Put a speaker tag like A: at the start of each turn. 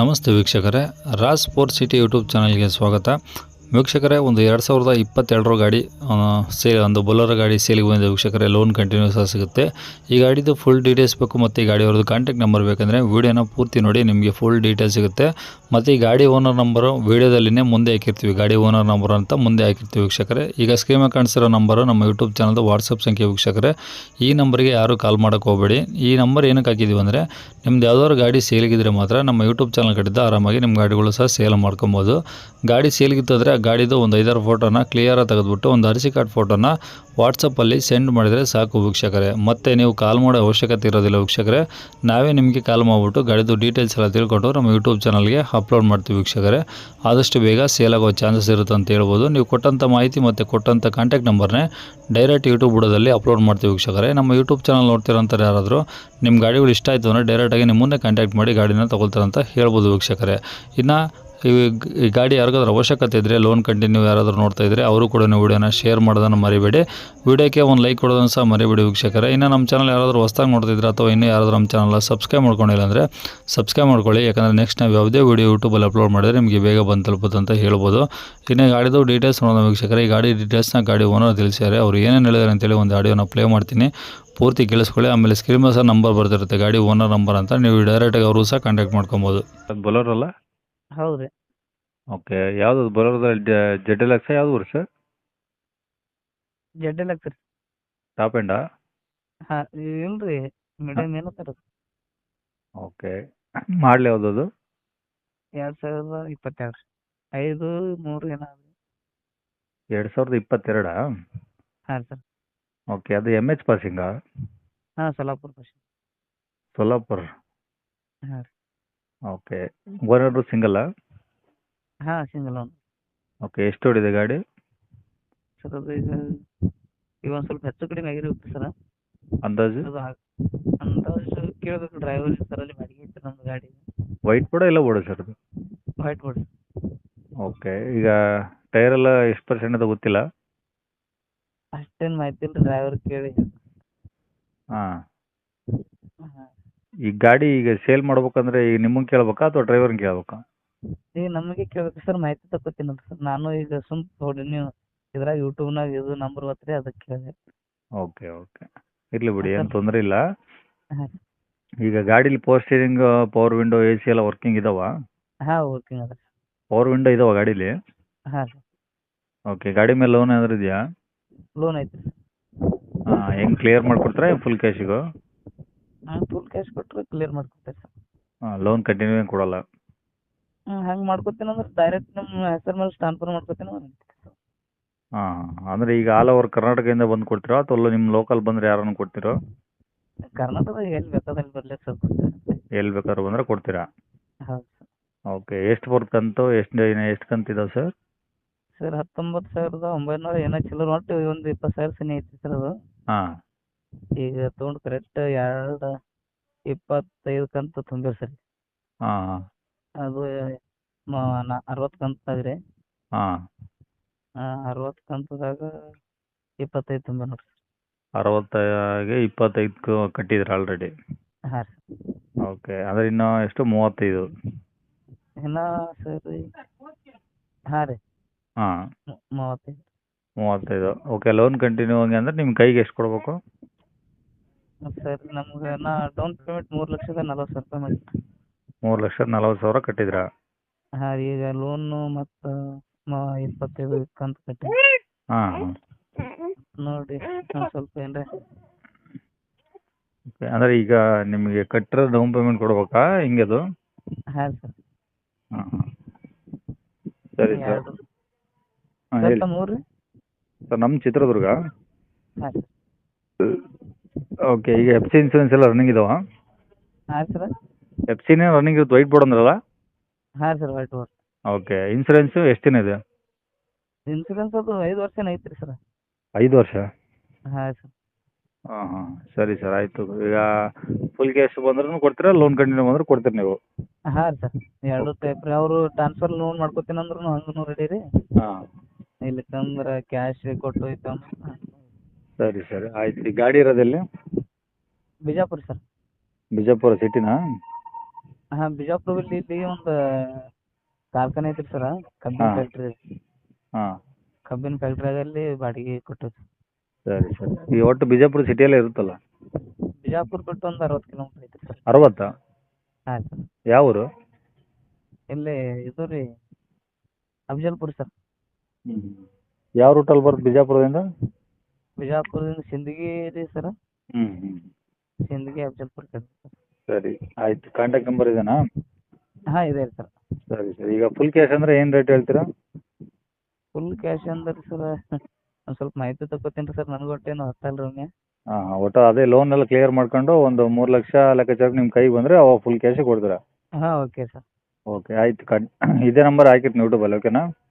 A: ನಮಸ್ತೆ ವೀಕ್ಷಕರೇ, Raj sport city YouTube ಚಾನಲ್ಗೆ ಸ್ವಾಗತ. ವೀಕ್ಷಕರೇ, ಒಂದು ಎರಡು ಸಾವಿರದ ಇಪ್ಪತ್ತೆರಡರ ಗಾಡಿ ಸೇಲ್, ಒಂದು ಬೊಲರ ಗಾಡಿ ಸೇಲಿಗೆ ಬಂದಿದೆ. ವೀಕ್ಷಕರೇ, ಲೋನ್ ಕಂಟಿನ್ಯೂಸ್ ಆಗಿ ಸಿಗುತ್ತೆ. ಈ ಗಾಡಿದು ಫುಲ್ ಡೀಟೇಲ್ಸ್ ಬೇಕು ಮತ್ತು ಈ ಗಾಡಿ ಅವ್ರದ್ದು ಕಾಂಟ್ಯಾಕ್ಟ್ ನಂಬರ್ ಬೇಕಂದರೆ ವೀಡಿಯೋನ ಪೂರ್ತಿ ನೋಡಿ, ನಿಮಗೆ ಫುಲ್ ಡೀಟೇಲ್ಸ್ ಸಿಗುತ್ತೆ. ಮತ್ತು ಈ ಗಾಡಿ ಓನರ್ ನಂಬರು ವೀಡಿಯೋದಲ್ಲಿನೇ ಮುಂದೆ ಹಾಕಿರ್ತೀವಿ. ಗಾಡಿ ಓನರ್ ನಂಬರ್ ಅಂತ ಮುಂದೆ ಹಾಕಿರ್ತೀವಿ ವೀಕ್ಷಕರೇ. ಈಗ ಸ್ಕ್ರೀನ್ ಕಾಣಿಸಿರೋ ನಂಬರು ನಮ್ಮ ಯೂಟ್ಯೂಬ್ ಚಾನಲ್ದು ವಾಟ್ಸಪ್ ಸಂಖ್ಯೆ ವೀಕ್ಷಕರೇ. ಈ ನಂಬರಿಗೆ ಯಾರೂ ಕಾಲ್ ಮಾಡೋಕ್ಕೆ ಹೋಗಬೇಡಿ. ಈ ನಂಬರ್ ಏನಕ್ಕೆ ಹಾಕಿದ್ದೀವಿ ಅಂದರೆ ನಿಮ್ದು ಯಾವ್ದಾದ್ರು ಗಾಡಿ ಸೇಲಿಗಿದ್ರೆ ಮಾತ್ರ ನಮ್ಮ ಯೂಟ್ಯೂಬ್ ಚಾನಲ್ ಕಟ್ಟಿದ್ದ ಆರಾಮಾಗಿ ನಿಮ್ಮ ಗಾಡಿಗಳು ಸಹ ಸೇಲ್ ಮಾಡ್ಕೊಬೋದು. ಗಾಡಿ ಸೇಲ್ಗಿತ್ತಂದರೆ ಆ ಗಾಡಿದು ಒಂದು ಐದಾರು ಫೋಟೋನ ಕ್ಲಿಯರಾಗಿ ತೆಗೆದುಬಿಟ್ಟು ಒಂದು ಅರಿಸಿ ಕಾರ್ಡ್ ಫೋಟೋನ ವಾಟ್ಸಪ್ಪಲ್ಲಿ ಸೆಂಡ್ ಮಾಡಿದರೆ ಸಾಕು ವೀಕ್ಷಕರೇ. ಮತ್ತೆ ನೀವು ಕಾಲ್ ಮಾಡೋ ಅವಶ್ಯಕತೆ ಇರೋದಿಲ್ಲ ವೀಕ್ಷಕರೇ. ನಾವೇ ನಿಮಗೆ ಕಾಲ್ ಮಾಡಿಬಿಟ್ಟು ಗಾಡಿದು ಡೀಟೇಲ್ಸ್ ಎಲ್ಲ ತಿಳ್ಕೊಂಡು ನಮ್ಮ ಯೂಟ್ಯೂಬ್ ಚಾನಲ್ಗೆ ಅಪ್ಲೋಡ್ ಮಾಡ್ತೀವಿ ವೀಕ್ಷಕರೇ. ಆದಷ್ಟು ಬೇಗ ಸೇಲ್ ಆಗೋ ಚಾನ್ಸಸ್ ಇರುತ್ತೆ ಅಂತ ಹೇಳ್ಬೋದು. ನೀವು ಕೊಟ್ಟಂಥ ಮಾಹಿತಿ ಮತ್ತು ಕೊಟ್ಟಂಥ ಕಾಂಟ್ಯಾಕ್ಟ್ ನಂಬರ್ನೇ ಡೈರೆಕ್ಟ್ ಯೂಟ್ಯೂಬ್ ಬುಡದಲ್ಲಿ ಅಪ್ಲೋಡ್ ಮಾಡ್ತೀವಿ ವೀಕ್ಷಕರೇ. ನಮ್ಮ ಯೂಟ್ಯೂಬ್ ಚಾನಲ್ ನೋಡ್ತಿರೋಂಥವ್ರು ಯಾರಾದರೂ ನಿಮ್ಮ ಗಾಡಿಗಳು ಇಷ್ಟ ಆಯಿತು ಅಂದರೆ ಡೈರೆಕ್ಟಾಗಿ ನಿಮ್ಮನ್ನೇ ಕಾಂಟ್ಯಾಕ್ಟ್ ಮಾಡಿ ಗಾಡಿನ ತೊಗೊಳ್ತಾರೆ ಅಂತ ಹೇಳ್ಬೋದು ವೀಕ್ಷಕರೇ. ಇನ್ನು ಈ ಗಾಡಿ ಯಾರಿಗಾದ್ರೂ ಅವಶ್ಯಕತೆ ಇದ್ದರೆ ಲೋನ್ ಕಂಟಿನ್ಯೂ ಯಾರಾದರೂ ನೋಡ್ತಾ ಇದ್ದರೆ ಅವರು ಕೂಡ ನೀವು ವೀಡಿಯೋನ ಶೇರ್ ಮಾಡೋದನ್ನು ಮರಿಬೇಡಿ. ವೀಡಿಯೋಕ್ಕೆ ಒಂದು ಲೈಕ್ ಕೊಡೋದನ್ನು ಸಹ ಮರಿಬೇಡಿ ವೀಕ್ಷಕರೇ. ಇನ್ನು ನಮ್ಮ ಚಾನಲ್ ಯಾರಾದರೂ ಹೊಸ್ದಾಗಿ ನೋಡ್ತಿದ್ರೆ ಅಥವಾ ಇನ್ನೂ ಯಾರಾದರೂ ನಮ್ಮ ಚಾನಲ್ ಸಬ್ಸ್ಕ್ರೈಬ್ ಮಾಡ್ಕೊಂಡಿಲ್ಲ ಅಂದರೆ ಸಬ್ಸ್ಕ್ರೈಬ್ ಮಾಡ್ಕೊಳ್ಳಿ. ಯಾಕಂದರೆ ನೆಕ್ಸ್ಟ್ ನಾವು ಯಾವುದೇ ವೀಡಿಯೋ ಯೂಟ್ಯೂಬಲ್ಲಿ ಅಪ್ಲೋಡ್ ಮಾಡಿದ್ರೆ ನಿಮಗೆ ಬೇಗ ಬಂದು ತಲುಪುತ್ತೆ ಅಂತ ಹೇಳ್ಬೋದು. ಇನ್ನು ಗಾಡಿದು ಡೀಟೇಲ್ಸ್ ನೋಡೋಣ ವೀಕ್ಷಕರ. ಈ ಗಾಡಿ ಡೀಟೇಲ್ಸ್ನ ಗಾಡಿ ಓನರ್ ತಿಳಿಸಿದ್ದಾರೆ ಅವ್ರು ಏನೇನು ಹೇಳಿದ್ದಾರೆ ಅಂತೇಳಿ ಒಂದು ಆಡಿಯೋನ ಪ್ಲೇ ಮಾಡ್ತೀನಿ. ಪೂರ್ತಿ ಕೇಳಿಸ್ಕೊಳ್ಳಿ. ಆಮೇಲೆ ಸ್ಕ್ರೀನ್ ಸಹ ನಂಬರ್ ಬರ್ತಿರುತ್ತೆ. ಗಾಡಿ ಓನರ್ ನಂಬರ್ ಅಂತ. ನೀವು ಡೈರೆಕ್ಟಾಗಿ ಅವರು ಸಹ ಕಾಂಟ್ಯಾಕ್ಟ್ ಮಾಡ್ಕೊಬೋದು. ಬೊಲೋರಲ್ಲ?
B: ಹೌದ್ರಿ.
A: ಓಕೆ ಯಾವುದು ಬರೋದ್ರಲ್ಲಿ ಜೆಡ್ ಎಲ್ ಎಕ್ಸ್ ಯಾವುದು ಬರುತ್ತೆ ಸರ್?
B: ಜೆಡ್ ಎಲ್ ರೀ
A: ಟಾಪ್ ಎಂಡಾ
B: ಹಾ ಇಲ್ರಿ ಮೀಡಿಯಂ ಸರ್
A: ಓಕೆ ಮಾಡಲಿ ಯಾವುದು ಅದು?
B: ಎರಡ್ ಸಾವಿರದ ಇಪ್ಪತ್ತೆರಡು ರೀ. ಐದು ಮೂರು ಏನೋ
A: ಎರಡು ಸಾವಿರದ ಇಪ್ಪತ್ತೆರಡಾ?
B: ಹಾಂ ಸರ್.
A: ಓಕೆ ಅದು ಎಂ ಎಚ್ ಪಾಸಿಂಗಾ
B: ಹಾಂ ಸೊಲ್ಲಾಪುರ ಪಾಸಿಂಗ್
A: ಸೊಲ್ಲಾಪುರ
B: ಹಾಂ ರೀ.
A: ಓಕೆ. ಓನರು ಸಿಂಗಲ್ಲಾ?
B: ಹಾ ಸಿಂಗಲ್ ಒನ್
A: ಓಕೆ ಎಷ್ಟು ಓಡಿದೆ ಗಾಡಿ?
B: ಸರ್ ಅದು ಈಗ ಈಗ ಒಂದು ಸ್ವಲ್ಪ ಹೆಚ್ಚು ಕಡಿಮೆ ಆಗಿರುತ್ತೆ ಸರ್.
A: ಅಂದಾಜು?
B: ಅದು ಹಾಗ್- ಅಂದಾಜು ಕೇಳಬೇಕು ಡ್ರೈವರ್ ಸರ್ ಅಲ್ಲಿ ಬಾಡಿಗೆ ಐತೆ ನಮ್ದು ಗಾಡಿ.
A: ವೈಟ್ ಬೋರ್ಡ ಇಲ್ಲ ಬೋರ್ಡು ಸರ್ ಅದು?
B: ವೈಟ್ ಬೋರ್ಡ್
A: ಓಕೆ ಈಗ ಟೈರ್ ಎಲ್ಲ ಎಷ್ಟು ಪರ್ಸೆಂಟ್ ಅದು ಗೊತ್ತಿಲ್ಲ?
B: ಅಷ್ಟೇನ್ ಮಾಹಿತಿ ಇಲ್ಲ ಡ್ರೈವರ್ ಕೇಳಿ.
A: ಹಾಂ.
B: ಹಾ.
A: ಈ ಗಾಡಿ ಈಗ ಸೇಲ್ ಮಾಡ್ಬೇಕಂದ್ರೆ ಈಗ ನಿಮ್ಮನ್ನು ಕೇಳ್ಬೇಕಾ ಅಥವಾ ಡ್ರೈವರ್ನ ಕೇಳ್ಬೇಕಾ?
B: ಈಗ ನಮಗೆ ಕೇಳ್ಬೇಕು ಸರ್ ಮಾಹಿತಿ ತಗೋತೀನಿ ಸರ್. ನಾನು ಈಗ ಸುಮ್ ನೋಡಿ ನೀವು ಇದ್ರಾಗ ಯೂಟ್ಯೂಬ್ನಾಗ ಇದು ನಂಬರ್ ಬರ್ತೀರಿ ಅದಕ್ಕೆ ಕೇಳಿದೆ.
A: ಓಕೆ ಓಕೆ ಇರಲಿ ಬಿಡಿ ಏನು. ತೊಂದರೆ ಇಲ್ಲ.
B: ಹಾ.
A: ಈಗ ಗಾಡೀಲಿ power steering power window A C ಎಲ್ಲ ವರ್ಕಿಂಗ್ ಇದಾವ?
B: ಹಾ ವರ್ಕಿಂಗ್ ಅದ
A: ಪವರ್ ವಿಂಡೋ ಇದಾವ ಗಾಡೀಲಿ?
B: ಹಾ
A: ಓಕೆ ಗಾಡಿ ಮೇಲೆ ಲೋನ್ ಏನಾದ್ರು ಇದೆಯಾ?
B: ಲೋನ್ ಐತೆ
A: ಹಾಂ ಹೆಂಗೆ ಕ್ಲಿಯರ್ ಮಾಡಿಕೊಡ್ತೀರಾ ಫುಲ್ ಕ್ಯಾಶಿಗೂ
B: ಹಾಂ ಫುಲ್ ಕ್ಯಾಶ್ ಕೊಟ್ಟರೆ ಕ್ಲಿಯರ್ ಮಾಡ್ಕೊತಾರೆ ಸರ್.
A: ಹಾಂ ಲೋನ್ ಕಂಟಿನ್ಯೂ ಏನು ಕೊಡಲ್ಲ.
B: ಹಂಗೆ ಮಾಡ್ಕೊತೀನಿ ಅಂದ್ರೆ ಡೈರೆಕ್ಟ್ ನಿಮ್ಮ ಹೆಸರು ಮೇಲೆ ಟ್ರಾನ್ಸ್ಫರ್ ಮಾಡ್ಕೊತೀನಿ
A: ಹಾಂ ಅಂದ್ರೆ ಈಗ ಆಲ್ ಓವರ್ ಕರ್ನಾಟಕದಿಂದ ಬಂದು ಕೊಡ್ತೀರಾ ಅಥವಾ ನಿಮ್ಮ ಲೋಕಲ್ ಬಂದ್ರೆ ಯಾರನ್ನು ಕೊಡ್ತೀರೋ?
B: ಕರ್ನಾಟಕದಾಗ ಎಲ್ಲಿ ಬೇಕಾದಲ್ಲಿ ಬರಲಿ ಸರ್
A: ಎಲ್ಲಿ ಬೇಕಾದ್ರೂ ಬಂದ್ರೆ ಕೊಡ್ತೀರಾ?
B: ಹೌದು
A: ಓಕೆ ಎಷ್ಟು ಬರುತ್ತೆ ಕಂತು ಎಷ್ಟು ಎಷ್ಟು ಕಂತಿದಾವೆ ಸರ್?
B: ಸರ್ ಹತ್ತೊಂಬತ್ತು ಸಾವಿರದ ಒಂಬೈನೂರ ಏನೋ ಚಿಲ್ಲರ್ ಒಟ್ಟು ಒಂದು ಇಪ್ಪತ್ತು ಸಾವಿರ ಸನಿ ಐತಿ ಸರ್ ಅದು.
A: ಹಾಂ.
B: ಈಗ ತೊಗೊಂಡು ಕರೆಕ್ಟ್ ಎರಡು ಇಪ್ಪತ್ತೈದು ಕಂತು ತುಂಬಿರಿ ಸರ್.
A: ಹಾಂ. ಹಾಂ
B: ಅದು ಮ- ನಾ ಅರವತ್ತು ಕಂತಾಗ ರೀ
A: ಹಾಂ.
B: ಅರವತ್ತು ಕಂತದಾಗ ಇಪ್ಪತ್ತೈದು ತುಂಬ ನೋಡ್ರಿ
A: ಅರವತ್ತಾಗೆ ಇಪ್ಪತ್ತೈದು ಕಟ್ಟಿದ್ರಿ ಆಲ್ರೆಡಿ
B: ಹಾಂ ರೀ.
A: ಓಕೆ ಅಂದರೆ ಇನ್ನು ಎಷ್ಟು? ಮೂವತ್ತೈದು.
B: ಇನ್ನು ಸರ್ ಹಾಂ ರೀ.
A: ಹಾಂ.
B: ಮು- ಮೂವತ್ತೈದು.
A: ಮೂವತ್ತೈದು. ಓಕೆ ಲೋನ್ ಕಂಟಿನ್ಯೂ ಹಂಗೆ ಅಂದ್ರೆ ನಿಮ್ಮ ಕೈಗೆ ಎಷ್ಟು ಕೊಡಬೇಕು?
B: ಸರ್ ನಮ್ಗೆ ನಾ ಡೌನ್ ಪೇಮೆಂಟ್ ಮೂರು ಲಕ್ಷದ ನಲ್ವತ್ತು ಸಾವಿರ ರೂಪಾಯಿ ಮಾಡಿ
A: ಮೂರು ಲಕ್ಷದ ನಲ್ವತ್ತು ಸಾವಿರ ಕಟ್ಟಿದ್ರಾ?
B: ಹಾಂ ಈಗ ಲೋನು ಮತ್ತು ಇಪ್ಪತ್ತೈದು ಕಂತು ಕಟ್ಟಿ
A: ಹಾಂ.
B: ನೋಡಿ ಒಂದು ಸ್ವಲ್ಪ ಏನ್ರ.
A: ಓಕೆ ಅಂದ್ರೆ ಈಗ ನಿಮಗೆ ಕಟ್ಟಿರೋ ಡೌನ್ ಪೇಮೆಂಟ್ ಕೊಡ್ಬೇಕಾ? ಹಿಂಗೆ ಅದು?
B: ಹಾಂ ಸರ್.
A: ಹಾಂ ಹಾಂ. ಸರಿ ಸರ್.
B: ಎರಡು.
A: ಹಾಂ ಹೇಳಿ.
B: ಸರ್ ಮೂರು
A: ಸರ್ ನಮ್ಮ ಚಿತ್ರದುರ್ಗ?
B: ಹಾಂ ಸರ್.
A: ಓಕೆ ಈಗ ಎಫ್ ಸಿ ಇನ್ಸೂರೆನ್ಸ್ ಎಲ್ಲ ರನ್ನಿಂಗ್ ಇದಾವ?
B: ಹಾಂ ಸರ್
A: ಎಫ್ ಸಿನೇ ರನ್ನಿಂಗ್ ಇರುತ್ತೆ ವೈಟ್ ಬೋರ್ಡ್ ಅಂದ್ರಲ್ಲ?
B: ಹಾಂ sir white board
A: okay insurance ಎಷ್ಟು ದಿನ ಇದೆ?
B: ಇನ್ಸೂರೆನ್ಸ್ ಅದು ಐದು ವರ್ಷ ಐತ್ರಿ ಸರ್
A: ಐದು ವರ್ಷ?
B: ಹಾಂ ಸರ್
A: ಹಾಂ ಹಾಂ ಸರಿ ಸರ್ ಆಯಿತು. ಈಗ ಫುಲ್ ಕ್ಯಾಶ್ ಬಂದ್ರೂ ಕೊಡ್ತೀರಾ ಲೋನ್ ಕಂಟಿನ್ಯೂ ಬಂದ್ರೆ ಕೊಡ್ತೀರಿ ನೀವು?
B: ಹಾಂ ಸರ್ ಎರಡು ಟೈಪ್ ರೀ ಅವರು ಟ್ರಾನ್ಸ್ಫರ್ ಲೋನ್ ಮಾಡ್ಕೊತೀನಿ ಅಂದ್ರೂ ಹಂಗೂ ರೆಡಿ ರೀ.
A: ಹಾಂ.
B: ಇಲ್ಲಿ ತಂದ್ರೆ ಕ್ಯಾಶ್ ಕೊಟ್ಟು ಹೋಯ್ತಂದ್ರೆ
A: ಸರಿ ಸರಿ ಆಯ್ತು. ಈ ಗಾಡಿ ಇರೋದೆಲ್ಲಿ
B: ಬಿಜಾಪುರ ಸರ್.
A: ಬಿಜಾಪುರ ಸಿಟಿನಾ?
B: ಹಾ ಬಿಜಾಪುರದಲ್ಲಿ ಇಲ್ಲಿ ಒಂದು ಕಾರ್ಖಾನೆ ಐತ್ರಿ ಸರ ಕಬ್ಬಿನ
A: ಹಾ.
B: ಫ್ಯಾಕ್ಟ್ರಿ
A: ಹಾಂ.
B: ಕಬ್ಬಿನ ಫ್ಯಾಕ್ಟ್ರಿಯಲ್ಲಿ ಬಾಡಿಗೆ ಕೊಟ್ಟಿವಿ
A: ಸರಿ ಸರಿ. ಈ ಒಟ್ಟು ಬಿಜಾಪುರ ಸಿಟಿಯಲ್ಲೇ ಇರುತ್ತಲ್ಲ?
B: ಬಿಜಾಪುರ ಬಿಟ್ಟು ಒಂದು ಅರವತ್ತು ಕಿಲೋಮೀಟರ್ ಐತ್ರಿ ಸರ್.
A: ಅರವತ್ತಾ?
B: ಹಾಂ ಸರ್.
A: ಯಾವ ಊರು?
B: ಇಲ್ಲಿ ಇದು ರೀ ಅಫಜಲ್ಪುರ ಸರ್.
A: ಯಾವ ರೂಟಲ್ಲಿ ಬರುತ್ತೆ ಬಿಜಾಪುರದಿಂದ?
B: ಬಿಜಾಪುರದಿಂದ ಸಿಂದಗಿ ರೀ ಸರ್
A: ಹ್ಞೂ ಹ್ಞೂ
B: ಸಿಂದಗಿ ಅಫಜಲ್ಪುರ ಕಡೆ ಸರ್
A: ಆಯ್ತು. ಕಾಂಟ್ಯಾಕ್ಟ್ ನಂಬರ್ ಇದೇನಾ?
B: ಹಾಂ ಇದೆ ರೀ ಸರ್.
A: ಸರಿ ಸರಿ. ಈಗ ಫುಲ್ ಕ್ಯಾಶ್ ಅಂದ್ರೆ ಏನು ರೇಟ್ ಹೇಳ್ತೀರಾ?
B: ಫುಲ್ ಕ್ಯಾಶ್ ಅಂದ್ರೆ ಸರ್ ಒಂದು ಸ್ವಲ್ಪ ಮಾಹಿತಿ ತಗೋತೀನಿ ರೀ ಸರ್. ನನಗೆ ಒಟ್ಟೇನು ಹತ್ತಲ್ಲ ರೀ ಒಮ್ಮೆ.
A: ಹಾಂ ಒಟ್ಟು ಅದೇ ಲೋನ್ ಎಲ್ಲ ಕ್ಲಿಯರ್ ಮಾಡ್ಕೊಂಡು ಒಂದು ಮೂರು ಲಕ್ಷ ಲೆಕ್ಕಾಚಾರ ನಿಮ್ಮ ಕೈಗೆ ಬಂದರೆ ಅವಾಗ ಫುಲ್ ಕ್ಯಾಶೇ ಕೊಡ್ತೀರಾ?
B: ಹಾಂ ಓಕೆ ಸರ್.
A: ಓಕೆ ಆಯ್ತು. ಕಟ್ ಇದೇ ನಂಬರ್ ಹಾಕಿರ್ತೀನಿ ಯೂಟ್ಯೂಬಲ್ಲಿ ಓಕೆನಾ